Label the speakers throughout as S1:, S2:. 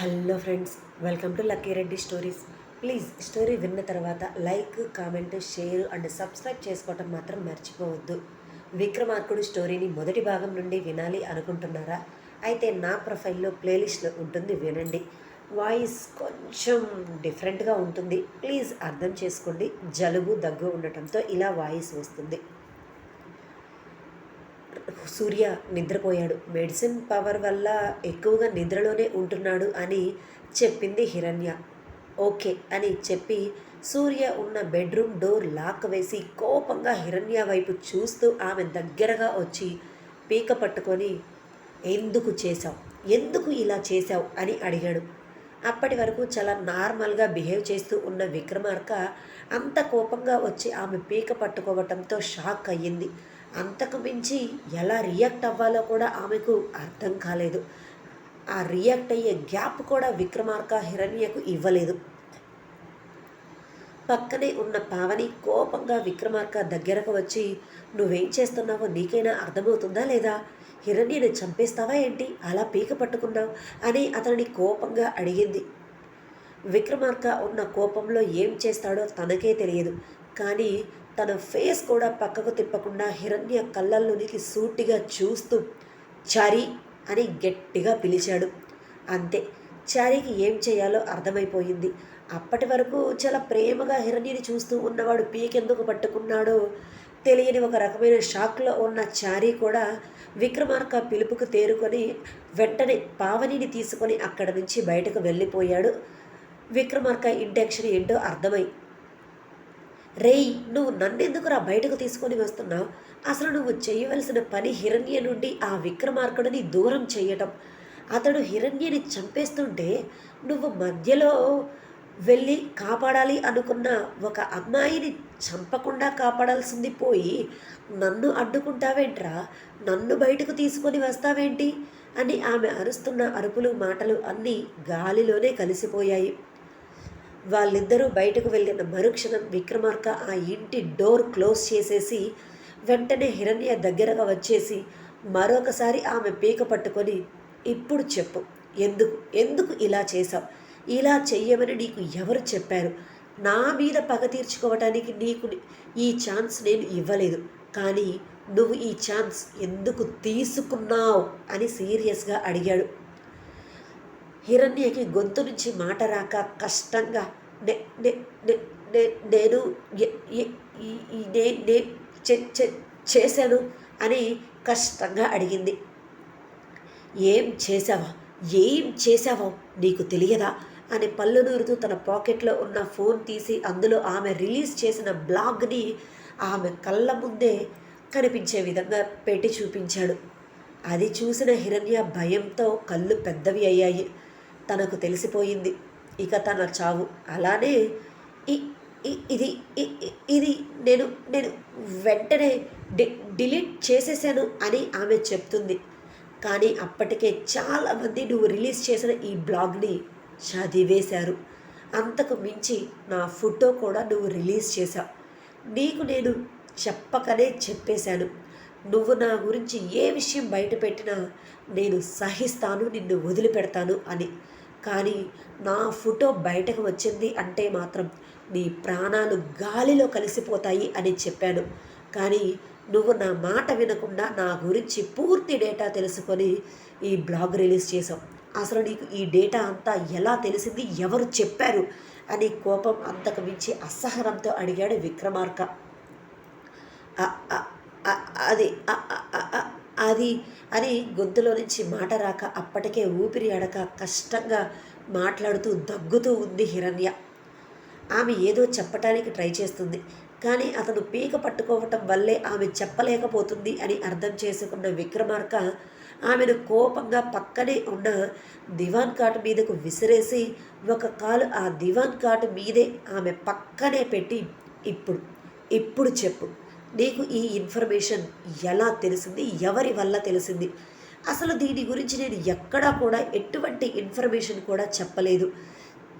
S1: Hello friends welcome to Lucky Reddy stories. Please story విన్న తర్వాత like comment share and subscribe చేసుకోవటం మాత్రం మర్చిపోవద్దు. విక్రమార్కుడు స్టోరీని మొదటి భాగం నుండి వినాలి అనుకుంటున్నారా? అయితే నా ప్రొఫైల్లో ప్లేలిస్ట్లో ఉంటుంది వినండి. వాయిస్ కొంచెం డిఫరెంట్గా ఉంటుంది. ప్లీజ్ అర్థం చేసుకోండి. జలుబు దగ్గు ఉండటంతో ఇలా వాయిస్ వస్తుంది. సూర్య నిద్రపోయాడు. మెడిసిన్ పవర్ వల్ల ఎక్కువగా నిద్రలోనే ఉంటున్నాడు అని చెప్పింది హిరణ్య. ఓకే అని చెప్పి సూర్య ఉన్న బెడ్రూమ్ డోర్ లాక్ వేసి కోపంగా హిరణ్య వైపు చూస్తూ ఆమె దగ్గరగా వచ్చి పీక పట్టుకొని ఎందుకు చేశావు? ఎందుకు ఇలా చేశావు? అని అడిగాడు. అప్పటి వరకు చాలా నార్మల్గా బిహేవ్ చేస్తూ ఉన్న విక్రమార్క అంత కోపంగా వచ్చి ఆమె పీక పట్టుకోవటంతో షాక్ అయ్యింది. అంతకు మించి ఎలా రియాక్ట్ అవ్వాలో కూడా ఆమెకు అర్థం కాలేదు. ఆ రియాక్ట్ అయ్యే గ్యాప్ కూడా విక్రమార్క హిరణ్యకు ఇవ్వలేదు. పక్కనే ఉన్న పావని కోపంగా విక్రమార్క దగ్గరకు వచ్చి నువ్వేం చేస్తున్నావో నీకైనా అర్థమవుతుందా లేదా? హిరణ్యని చంపేస్తావా ఏంటి? అలా పీక పట్టుకున్నావు? అని అతనిని కోపంగా అడిగింది. విక్రమార్క ఉన్న కోపంలో ఏం చేస్తాడో తనకే తెలియదు. కానీ తన ఫేస్ కూడా పక్కకు తిప్పకుండా హిరణ్య కళ్ళల్లోనికి సూటిగా చూస్తూ చారి అని గట్టిగా పిలిచాడు. అంతే చారికి ఏం చేయాలో అర్థమైపోయింది. అప్పటి వరకు చాలా ప్రేమగా హిరణ్యని చూస్తూ ఉన్నవాడు పీకెందుకు పట్టుకున్నాడో తెలియని ఒక రకమైన షాక్లో ఉన్న చారీ కూడా విక్రమార్క పిలుపుకు తేరుకొని వెంటనే పావనిని తీసుకొని అక్కడ నుంచి బయటకు వెళ్ళిపోయాడు. విక్రమార్క ఇంటెన్షన్ ఏంటో అర్థమై రేయ్ నువ్వు నన్నెందుకురా బయటకు తీసుకొని వస్తున్నావు? అసలు నువ్వు చేయవలసిన పని హిరణ్య నుండి ఆ విక్రమార్కుడిని దూరం చేయటం. అతడు హిరణ్యని చంపేస్తుంటే నువ్వు మధ్యలో వెళ్ళి కాపాడాలి అనుకున్న ఒక అమ్మాయిని చంపకుండా కాపాడాల్సింది పోయి నన్ను అడ్డుకుంటావేంట్రా? నన్ను బయటకు తీసుకొని వస్తావేంటి? అని ఆమె అరుస్తున్న అరుపులు మాటలు అన్నీ గాలిలోనే కలిసిపోయాయి. వాళ్ళిద్దరూ బయటకు వెళ్ళిన మరుక్షణం విక్రమార్క ఆ ఇంటి డోర్ క్లోజ్ చేసేసి వెంటనే హిరణ్య దగ్గరగా వచ్చేసి మరొకసారి ఆమె పీక పట్టుకొని ఇప్పుడు చెప్పు. ఎందుకు? ఎందుకు ఇలా చేశావు? ఇలా చెయ్యమని నీకు ఎవరు చెప్పారు? నా మీద పగ తీర్చుకోవటానికి నీకు ఈ ఛాన్స్ నేను ఇవ్వలేదు. కానీ నువ్వు ఈ ఛాన్స్ ఎందుకు తీసుకున్నావు? అని సీరియస్గా అడిగాడు. హిరణ్యకి గొంతు నుంచి మాట రాక కష్టంగా నే నే- నే- నేను నే- చే- చేశాను అని కష్టంగా అడిగింది. ఏం చేశావా? ఏం చేశావో నీకు తెలియదా? అని పళ్ళు నూరుతూ తన పాకెట్లో ఉన్న ఫోన్ తీసి అందులో ఆమె రిలీజ్ చేసిన బ్లాగ్ని ఆమె కళ్ళ ముందే కనిపించే విధంగా పెట్టి చూపించాడు. అది చూసిన హిరణ్య భయంతో కళ్ళు పెద్దవి అయ్యాయి. తనకు తెలిసిపోయింది. ఇక తన చావు. అలానే ఇది ఇది నేను నేను వెంటనే డి డిలీట్ చేసేసాను అని ఆమె చెప్తుంది. కానీ అప్పటికే చాలామంది నువ్వు రిలీజ్ చేసిన ఈ బ్లాగ్ని చదివేశారు. అంతకు మించి నా ఫోటో కూడా నువ్వు రిలీజ్ చేశావు. నీకు నేను చెప్పకనే చెప్పేశాను. నువ్వు నా గురించి ఏ విషయం బయట పెట్టినా నేను సహిస్తాను నిన్ను వదిలిపెడతాను అని. కానీ నా ఫోటో బయటకు వచ్చింది అంటే మాత్రం నీ ప్రాణాలు గాలిలో కలిసిపోతాయి అని చెప్పాను. కానీ నువ్వు నా మాట వినకుండా నా గురించి పూర్తి డేటా తెలుసుకొని ఈ బ్లాగ్ రిలీజ్ చేసావు అసలు నీకు ఈ డేటా అంతా ఎలా తెలిసింది ఎవరు చెప్పారు అని కోపం అంతకు మించి అసహనంతో అడిగాడు విక్రమార్క. అది అది అని గొంతులో నుంచి మాట రాక అప్పటికే ఊపిరి అడక కష్టంగా మాట్లాడుతూ దగ్గుతూ ఉంది హిరణ్య. ఆమె ఏదో చెప్పటానికి ట్రై చేస్తుంది కానీ అతను పీక పట్టుకోవటం వల్లే ఆమె చెప్పలేకపోతుంది అని అర్థం చేసుకున్న విక్రమార్క ఆమెను కోపంగా పక్కనే ఉన్న దివాన్ కాటు మీదకు విసిరేసి ఒక కాలు ఆ దివాన్ కాటు మీదే ఆమె పక్కనే పెట్టి ఇప్పుడు ఇప్పుడు చెప్పు. నీకు ఈ ఇన్ఫర్మేషన్ ఎలా తెలిసింది? ఎవరి వల్ల తెలిసింది? అసలు దీని గురించి నేను ఎక్కడా కూడా ఎటువంటి ఇన్ఫర్మేషన్ కూడా చెప్పలేదు.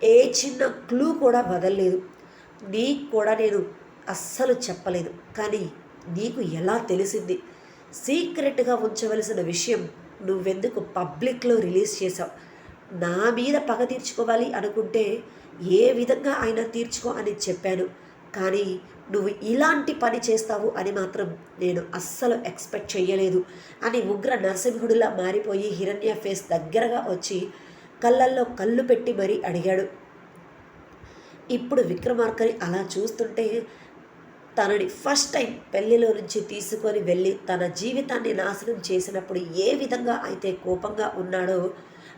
S1: ఏ చిన్న క్లూ కూడా వదలలేదు. నీకు కూడా నేను అస్సలు చెప్పలేదు. కానీ నీకు ఎలా తెలిసింది? సీక్రెట్గా ఉంచవలసిన విషయం నువ్వెందుకు పబ్లిక్లో రిలీజ్ చేసావు నా మీద పగ తీర్చుకోవాలి అనుకుంటే ఏ విధంగా అయినా తీర్చుకో అని చెప్పాను. కానీ నువ్వు ఇలాంటి పని చేస్తావు అని మాత్రం నేను అస్సలు ఎక్స్పెక్ట్ చేయలేదు అని ఉగ్ర నరసింహుడిలా మారిపోయి హిరణ్య ఫేస్ దగ్గరగా వచ్చి కళ్ళల్లో కళ్ళు పెట్టి మరీ అడిగాడు. ఇప్పుడు విక్రమార్కని అలా చూస్తుంటే తనని ఫస్ట్ టైం పెళ్ళిలో నుంచి తీసుకొని వెళ్ళి తన జీవితాన్ని నాశనం చేసినప్పుడు ఏ విధంగా అయితే కోపంగా ఉన్నాడో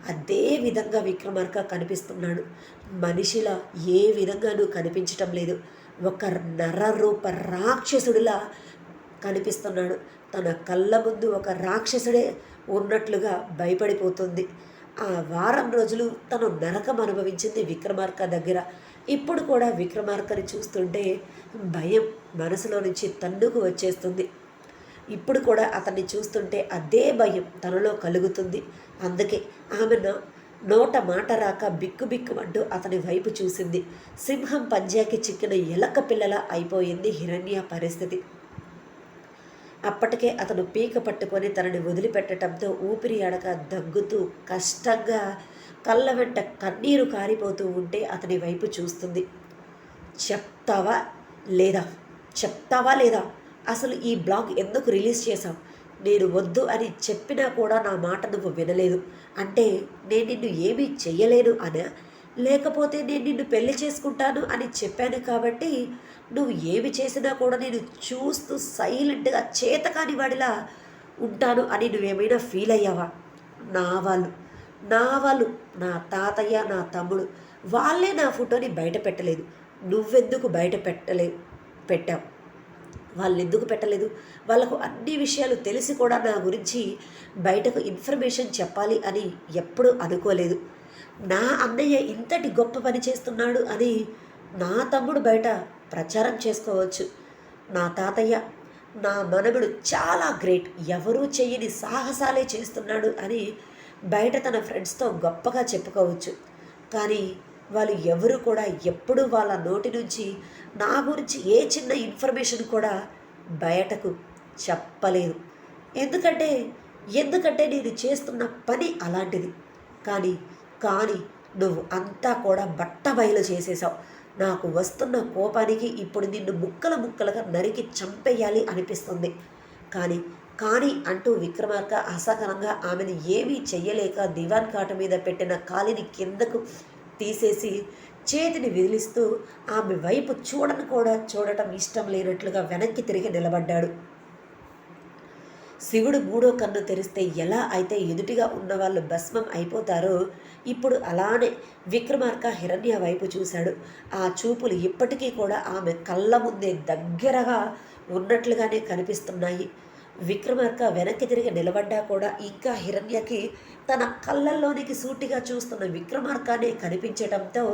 S1: అదే విధంగా విక్రమార్క కనిపిస్తున్నాడు. మనిషిలా ఏ విధంగానూ కనిపించటం లేదు. ఒక నరరూప రాక్షసుడిలా కనిపిస్తున్నాడు. తన కళ్ళ ముందు ఒక రాక్షసుడే ఉన్నట్లుగా భయపడిపోతుంది. ఆ వారం రోజులు తను నరకం అనుభవించింది విక్రమార్క దగ్గర. ఇప్పుడు కూడా విక్రమార్కని చూస్తుంటే భయం మనసులో నుంచి తన్నుకు వచ్చేస్తుంది. ఇప్పుడు కూడా అతన్ని చూస్తుంటే అదే భయం తనలో కలుగుతుంది. అందుకే ఆమెను నోట మాట రాక బిక్కు బిక్కుమంటూ అతని వైపు చూసింది. సింహం పంజాకి చిక్కిన ఎలక పిల్లల అయిపోయింది హిరణ్య పరిస్థితి. అప్పటికే అతను పీక పట్టుకొని తనని వదిలిపెట్టడంతో ఊపిరి అడక దగ్గుతూ కష్టంగా కళ్ళ వెంట కన్నీరు కారిపోతూ ఉంటే అతని వైపు చూస్తుంది. చెప్తావా లేదా? చెప్తావా లేదా? అసలు ఈ బ్లాగ్ ఎందుకు రిలీజ్ చేశావు? నేను వద్దు అని చెప్పినా కూడా నా మాట నువ్వు వినలేదు. అంటే నేను నిన్ను ఏమీ చెయ్యలేను అనా. లేకపోతే నేను నిన్ను పెళ్ళి చేసుకుంటాను అని చెప్పాను కాబట్టి నువ్వు ఏమి చేసినా కూడా నేను చూస్తూ సైలెంట్గా చేతకాని వాడిలా ఉంటాను అని నువ్వేమైనా ఫీల్ అయ్యావా? నా వాళ్ళు నా వాళ్ళు నా తాతయ్య నా తమ్ముడు వాళ్ళే నా ఫోటోని బయట పెట్టలేదు. నువ్వెందుకు బయట పెట్టలే పెట్టావు? వాళ్ళు ఎందుకు పెట్టలేదు? వాళ్ళకు అన్ని విషయాలు తెలిసి కూడా నా గురించి బయటకు ఇన్ఫర్మేషన్ చెప్పాలి అని ఎప్పుడూ అనుకోలేదు. నా అన్నయ్య ఇంతటి గొప్ప పని చేస్తున్నాడు అని నా తమ్ముడు బయట ప్రచారం చేసుకోవచ్చు. నా తాతయ్య నా మనముడు చాలా గ్రేట్. ఎవరూ చెయ్యని సాహసాలే చేస్తున్నాడు అని బయట తన ఫ్రెండ్స్తో గొప్పగా చెప్పుకోవచ్చు. కానీ వాళ్ళు ఎవరు కూడా ఎప్పుడూ వాళ్ళ నోటి నుంచి నా గురించి ఏ చిన్న ఇన్ఫర్మేషన్ కూడా బయటకు చెప్పలేదు. ఎందుకంటే ఎందుకంటే నేను చేస్తున్న పని అలాంటిది. కానీ కానీ నువ్వు అంతా కూడా బట్ట బయలు చేసేసావు. నాకు వస్తున్న కోపానికి ఇప్పుడు నిన్ను ముక్కల ముక్కలుగా నరికి చంపేయాలి అనిపిస్తుంది. కానీ కానీ అంటూ విక్రమార్క అసహనంగా ఆమెను ఏమీ చెయ్యలేక దివాన్ కాట మీద పెట్టిన కాలిని కిందకు తీసేసి చేతిని విదిలిస్తూ ఆమె వైపు చూడను కూడా చూడటం ఇష్టం లేనట్లుగా వెనక్కి తిరిగి నిలబడ్డాడు. శివుడు మూడో కన్ను తెరిస్తే ఎలా అయితే ఎదుటిగా ఉన్న వాళ్ళు భస్మం అయిపోతారో ఇప్పుడు అలానే విక్రమార్క హిరణ్య వైపు చూశాడు. ఆ చూపులు ఇప్పటికీ కూడా ఆమె కళ్ళ ముందే దగ్గరగా ఉన్నట్లుగానే కనిపిస్తున్నాయి. విక్రమార్క వెనక్కి తిరిగి నిలబడ్డా కూడా ఇంకా హిరణ్యకి తన కళ్ళల్లోనికి సూటిగా చూస్తున్న విక్రమార్కనే కనిపించటంతో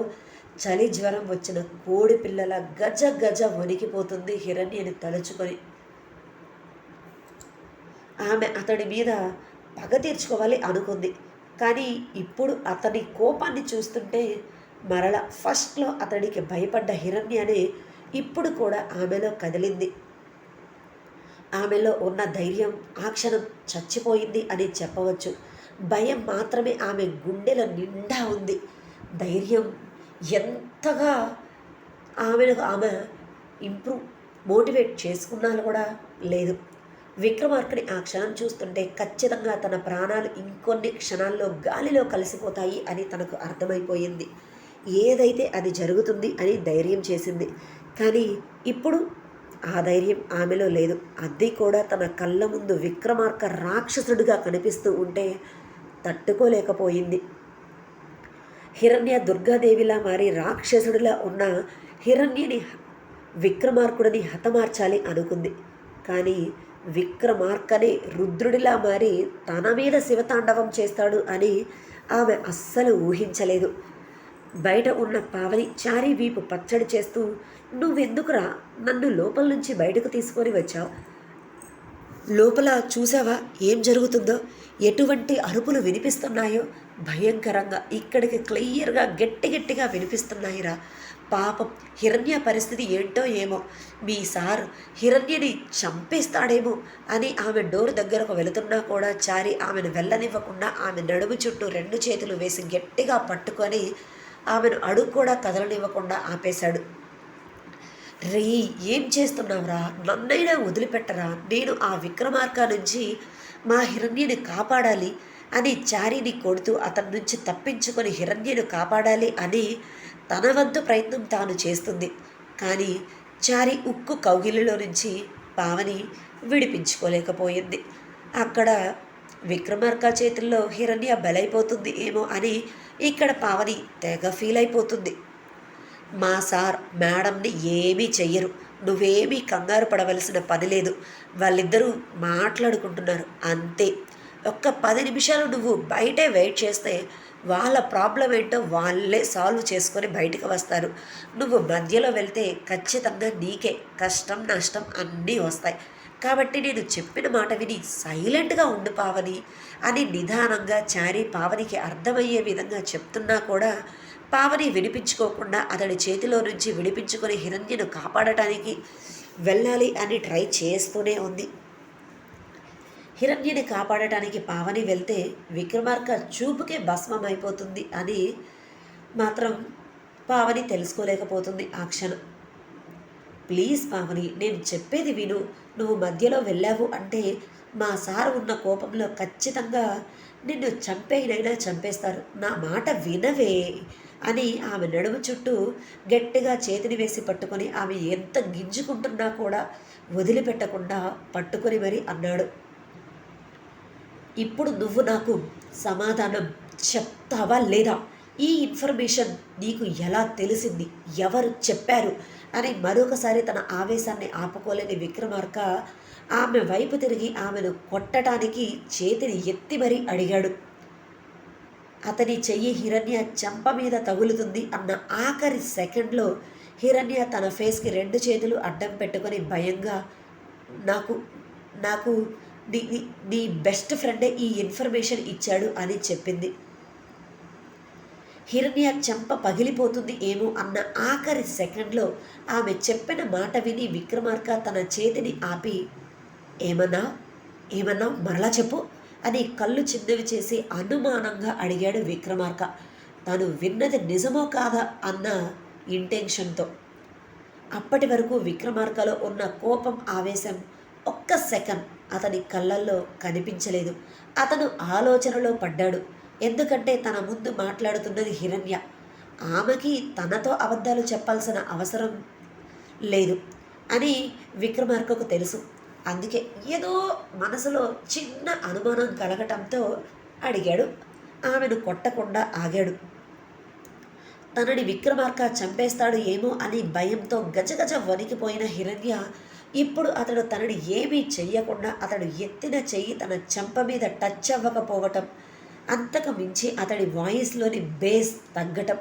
S1: చలి జ్వరం వచ్చిన కోడి పిల్లల గజ గజ వణికిపోతుంది హిరణ్యని తలుచుకొని. ఆమె అతడి మీద పగ తీర్చుకోవాలి అనుకుంది. కానీ ఇప్పుడు అతని కోపాన్ని చూస్తుంటే మరల ఫస్ట్లో అతడికి భయపడ్డ హిరణ్యనే ఇప్పుడు కూడా ఆమెలో కదిలింది. ఆమెలో ఉన్న ధైర్యం ఆ క్షణం చచ్చిపోయింది అని చెప్పవచ్చు. భయం మాత్రమే ఆమె గుండెల నిండా ఉంది. ధైర్యం ఎంతగా ఆమెను ఆమె ఇంప్రూవ్ మోటివేట్ చేసుకున్నా కూడా లేదు. విక్రమార్కుని ఆ క్షణం చూస్తుంటే ఖచ్చితంగా తన ప్రాణాలు ఇంకొన్ని క్షణాల్లో గాలిలో కలిసిపోతాయి అని తనకు అర్థమైపోయింది. ఏదైతే అది జరుగుతుంది అని ధైర్యం చేసింది. కానీ ఇప్పుడు ఆ ధైర్యం ఆమెలో లేదు. అది కూడా తన కళ్ళ ముందు విక్రమార్క రాక్షసుడిగా కనిపిస్తూ ఉంటే తట్టుకోలేకపోయింది. హిరణ్య దుర్గాదేవిలా మారి రాక్షసుడిలా ఉన్న హిరణ్యని విక్రమార్కుడిని హతమార్చాలి అనుకుంది. కానీ విక్రమార్కని రుద్రుడిలా మారి తన మీద శివతాండవం చేస్తాడు అని ఆమె అస్సలు ఊహించలేదు. బయట ఉన్న పావని చారీ వీపు పచ్చడి చేస్తూ నువ్వెందుకురా? నన్ను లోపల నుంచి బయటకు తీసుకొని వచ్చావు. లోపల చూసావా? ఏం జరుగుతుందో? ఎటువంటి అరుపులు వినిపిస్తున్నాయో? భయంకరంగా ఇక్కడికి క్లియర్గా గట్టి గట్టిగా వినిపిస్తున్నాయిరా. పాపం హిరణ్య పరిస్థితి ఏంటో ఏమో. మీ సార్ హిరణ్యని చంపేస్తాడేమో అని ఆమె డోర్ దగ్గరకు వెళుతున్నా కూడా చారి ఆమెను వెళ్ళనివ్వకుండా ఆమె నడుము చుట్టూ రెండు చేతులు వేసి గట్టిగా పట్టుకొని ఆమెను అడుగు కూడా కదలనివ్వకుండా ఆపేశాడు. రే ఏం చేస్తున్నావురా? నన్నైనా వదిలిపెట్టరా? నేను ఆ విక్రమార్క నుంచి మా హిరణ్యని కాపాడాలి అని చారిని కొడుతూ అతని నుంచి తప్పించుకొని హిరణ్యను కాపాడాలి అని తన వంతు ప్రయత్నం తాను చేస్తుంది. కానీ చారి ఉక్కు కౌగిలిలో నుంచి పావని విడిపించుకోలేకపోయింది. అక్కడ విక్రమార్క చేతుల్లో హిరణ్య బలైపోతుంది ఏమో అని ఇక్కడ పావని తెగ ఫీల్ అయిపోతుంది. మా సార్ మేడంని ఏమీ చెయ్యరు. నువ్వేమీ కంగారు పడవలసిన పని లేదు. వాళ్ళిద్దరూ మాట్లాడుకుంటున్నారు. అంతే. ఒక్క పది నిమిషాలు నువ్వు బయటే వెయిట్ చేస్తే వాళ్ళ ప్రాబ్లం ఏంటో వాళ్ళే సాల్వ్ చేసుకొని బయటకు వస్తారు. నువ్వు మధ్యలో వెళ్తే ఖచ్చితంగా నీకే కష్టం నష్టం అన్నీ వస్తాయి. కాబట్టి నేను చెప్పిన మాట విని సైలెంట్గా ఉండు పావని అని నిదానంగా చారి పావనికి అర్థమయ్యే విధంగా చెప్తున్నా కూడా పావని వినిపించుకోకుండా అతడి చేతిలో నుంచి విడిపించుకొని హిరణ్యను కాపాడటానికి వెళ్ళాలి అని ట్రై చేస్తూనే ఉంది. హిరణ్యని కాపాడటానికి పావని వెళ్తే విక్రమార్క చూపుకే భస్మం అయిపోతుంది అని మాత్రం పావని తెలుసుకోలేకపోతుంది ఆ క్షణం. ప్లీజ్ పావని నేను చెప్పేది విను. నువ్వు మధ్యలో వెళ్ళావు అంటే మా సార్ ఉన్న కోపంలో ఖచ్చితంగా నిన్ను చంపేనైనా చంపేస్తారు. నా మాట వినవే అని ఆమె నడుము చుట్టూ గట్టిగా చేతిని వేసి పట్టుకొని ఆమె ఎంత గింజుకుంటున్నా కూడా వదిలిపెట్టకుండా పట్టుకొని మరి అన్నాడు. ఇప్పుడు నువ్వు నాకు సమాధానం చెప్తావా లేదా? ఈ ఇన్ఫర్మేషన్ నీకు ఎలా తెలిసింది? ఎవరు చెప్పారు? అని మరొకసారి తన ఆవేశాన్ని ఆపుకోలేని విక్రమార్క ఆమె వైపు తిరిగి ఆమెను కొట్టడానికి చేతిని ఎత్తి మరీ అడిగాడు. అతని చెయ్యి హిరణ్య చెంప మీద తగులుతుంది అన్న ఆఖరి సెకండ్లో హిరణ్య తన ఫేస్కి రెండు చేతులు అడ్డం పెట్టుకొని భయంగా నాకు నాకు నీ నీ బెస్ట్ ఫ్రెండే ఈ ఇన్ఫర్మేషన్ ఇచ్చాడు అని చెప్పింది. హిరణ్య చెంప పగిలిపోతుంది ఏమో అన్న ఆఖరి సెకండ్లో ఆమె చెప్పిన మాట విని విక్రమార్క తన చేతిని ఆపి ఏమన్నా? ఏమన్నా? మరలా చెప్పు అని కళ్ళు చిన్నవి చేసి అనుమానంగా అడిగాడు విక్రమార్క. తను విన్నది నిజమో కాదా? అన్న ఇంటెన్షన్తో. అప్పటి వరకు విక్రమార్కలో ఉన్న కోపం ఆవేశం ఒక్క సెకండ్ అతని కళ్ళల్లో కనిపించలేదు. అతను ఆలోచనలో పడ్డాడు. ఎందుకంటే తన ముందు మాట్లాడుతున్నది హిరణ్య. ఆమెకి తనతో అబద్ధాలు చెప్పాల్సిన అవసరం లేదు అని విక్రమార్కకు తెలుసు. అందుకే ఏదో మనసులో చిన్న అనుమానం కలగటంతో అడిగాడు. ఆమెను కొట్టకుండా ఆగాడు. తనని విక్రమార్క చంపేస్తాడు ఏమో అని భయంతో గజగజ వణికిపోయిన హిరణ్య ఇప్పుడు అతడు తనని ఏమీ చెయ్యకుండా అతడు ఎత్తిన చెయ్యి తన చెంప మీద టచ్ అవ్వకపోవటం అంతకు మించి అతడి వాయిస్లోని బేస్ తగ్గటం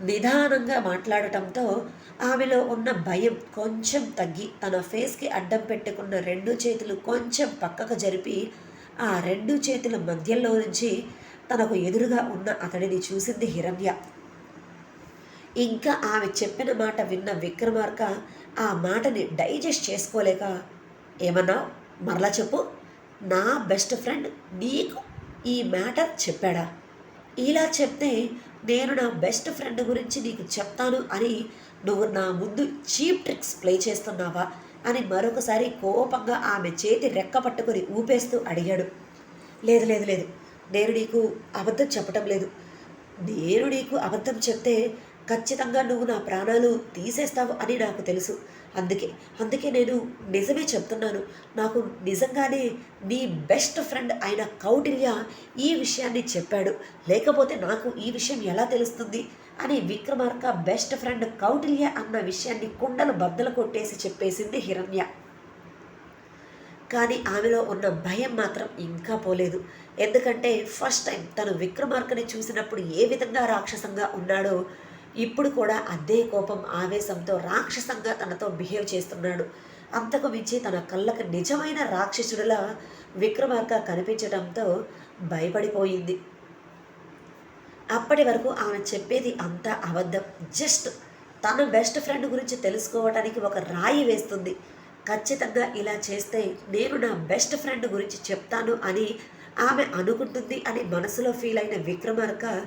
S1: నిదానంగా మాట్లాడటంతో ఆమెలో ఉన్న భయం కొంచెం తగ్గి తన ఫేస్కి అడ్డం పెట్టుకున్న రెండు చేతులు కొంచెం పక్కకు జరిపి ఆ రెండు చేతుల మధ్యలో నుంచి తనకు ఎదురుగా ఉన్న అతడిని చూసింది హిరణ్య. ఇంకా ఆమె చెప్పిన మాట విన్న విక్రమార్క ఆ మాటని డైజెస్ట్ చేసుకోలేక ఏమన్నా మరలా చెప్పు. నా బెస్ట్ ఫ్రెండ్ నీకు ఈ మ్యాటర్ చెప్పాడా? ఇలా చెప్తే నేను నా బెస్ట్ ఫ్రెండ్ గురించి నీకు చెప్తాను అని నువ్వు నా ముందు చీప్ ట్రిక్స్ ప్లే చేస్తున్నావా? అని మరొకసారి కోపంగా ఆమె చేతి రెక్క పట్టుకొని ఊపేస్తూ అడిగాడు. లేదు లేదు లేదు. నేను నీకు అబద్ధం చెప్పటం లేదు. నేను నీకు అబద్ధం చెప్తే ఖచ్చితంగా నువ్వు నా ప్రాణాలు తీసేస్తావు అని నాకు తెలుసు. అందుకే అందుకే నేను నిజమే చెప్తున్నాను. నాకు నిజంగానే నీ బెస్ట్ ఫ్రెండ్ అయిన కౌటిల్య ఈ విషయాన్ని చెప్పాడు. లేకపోతే నాకు ఈ విషయం ఎలా తెలుస్తుంది? అని విక్రమార్క బెస్ట్ ఫ్రెండ్ కౌటిల్య అన్న విషయాన్ని కుండలు బద్దలు కొట్టేసి చెప్పేసింది హిరణ్య. కానీ ఆమెలో ఉన్న భయం మాత్రం ఇంకా పోలేదు. ఎందుకంటే ఫస్ట్ టైం తను విక్రమార్కని చూసినప్పుడు ఏ విధంగా రాక్షసంగా ఉన్నాడో ఇప్పుడు కూడా అదే కోపం ఆవేశంతో రాక్షసంగా తనతో బిహేవ్ చేస్తున్నాడు. అంతకు మించి తన కళ్ళకు నిజమైన రాక్షసుడిలా విక్రమార్క కనిపించడంతో భయపడిపోయింది. అప్పటి వరకు ఆమె చెప్పేది అంతా అబద్ధం. జస్ట్ తన బెస్ట్ ఫ్రెండ్ గురించి తెలుసుకోవడానికి ఒక రాయి వేస్తుంది. ఖచ్చితంగా ఇలా చేస్తే నేను నా బెస్ట్ ఫ్రెండ్ గురించి చెప్తాను అని ఆమె అనుకుంటుంది అని మనసులో ఫీల్ అయిన విక్రమార్క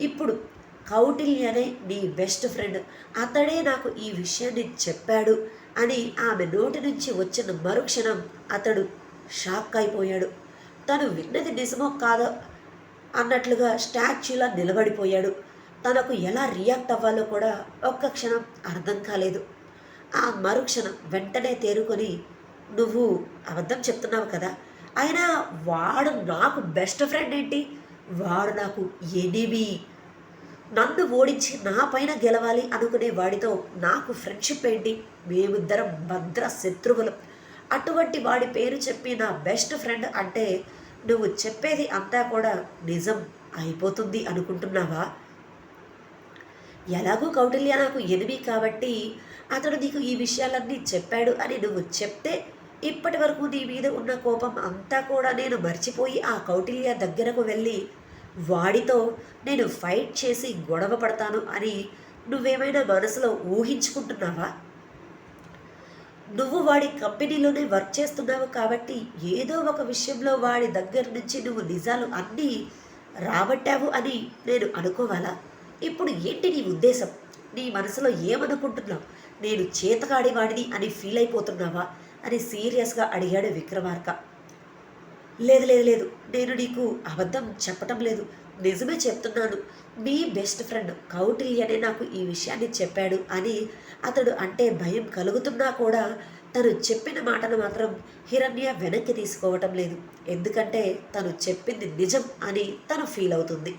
S1: ఇప్పుడు కౌటిల్యనే నీ బెస్ట్ ఫ్రెండ్. అతడే నాకు ఈ విషయాన్ని చెప్పాడు అని ఆమె నోటి నుంచి వచ్చిన మరుక్షణం అతడు షాక్ అయిపోయాడు. తను విన్నది నిజమో కాదో అన్నట్లుగా స్టాచ్యూలా నిలబడిపోయాడు. తనకు ఎలా రియాక్ట్ అవ్వాలో కూడా ఒక్క క్షణం అర్థం కాలేదు. ఆ మరుక్షణం వెంటనే తేరుకొని నువ్వు అబద్ధం చెప్తున్నావు కదా? అయినా వాడు నాకు బెస్ట్ ఫ్రెండ్ ఏంటి? వాడు నాకు ఎనిమి నన్ను ఓడించి నా పైన గెలవాలి అనుకునే వాడితో నాకు ఫ్రెండ్షిప్ ఏంటి? మేమిద్దరం భద్ర శత్రువులు. అటువంటి వాడి పేరు చెప్పి నా బెస్ట్ ఫ్రెండ్ అంటే నువ్వు చెప్పేది అంతా కూడా నిజం అయిపోతుంది అనుకుంటున్నావా? ఎలాగూ కౌటిల్య నాకు ఎనిమి కాబట్టి అతడు నీకు ఈ విషయాలన్నీ చెప్పాడు అని నువ్వు చెప్తే ఇప్పటి వరకు నీ మీద ఉన్న కోపం అంతా కూడా నేను మర్చిపోయి ఆ కౌటిల్య దగ్గరకు వెళ్ళి వాడితో నేను ఫైట్ చేసి గొడవ పడతాను అని నువ్వేమైనా మనసులో ఊహించుకుంటున్నావా? నువ్వు వాడి కంపెనీలోనే వర్క్ చేస్తున్నావు కాబట్టి ఏదో ఒక విషయంలో వాడి దగ్గర నుంచి నువ్వు నిజాలు అన్నీ రాబట్టావు అని నేను అనుకోవాలా? ఇప్పుడు ఏంటి నీ ఉద్దేశం? నీ మనసులో ఏమనుకుంటున్నావు? నేను చేతకాడి వాడిని అని ఫీల్ అయిపోతున్నావా? అని సీరియస్గా అడిగాడు విక్రమార్క. లేదు లేదు లేదు. నేను నీకు అబద్ధం చెప్పటం లేదు. నిజమే చెప్తున్నాను. మీ బెస్ట్ ఫ్రెండ్ కౌటిల్యనే నాకు ఈ విషయాన్ని చెప్పాడు అని అతడు అంటే భయం కలుగుతున్నా కూడా తను చెప్పిన మాటను మాత్రం హిరణ్య వెనక్కి తీసుకోవటం లేదు. ఎందుకంటే తను చెప్పింది నిజం అని తను ఫీల్ అవుతుంది.